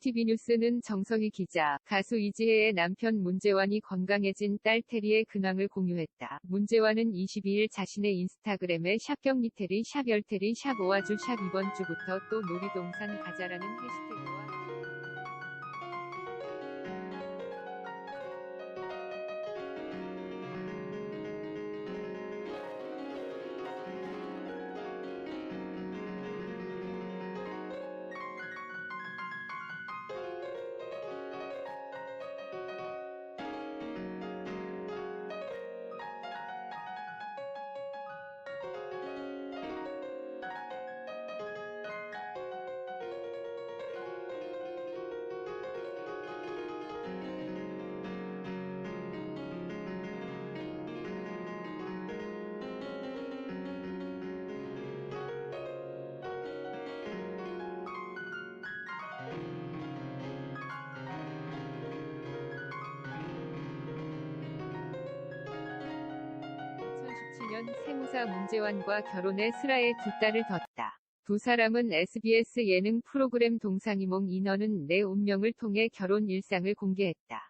TVB 뉴스는 정성희 기자, 가수 이지혜의 남편 문재환이 건강해진 딸 테리의 근황을 공유했다. 문재환은 22일 자신의 인스타그램에 샵경리테리, 샵열테리, 샵오아주, 샵 이번 주부터 또 놀이동산 가자라는 해시태그와 년 세무사 문재환과 결혼해 슬하에 두 딸을 뒀다. 두 사람은 SBS 예능 프로그램 동상이몽 인어는 내 운명을 통해 결혼 일상을 공개했다.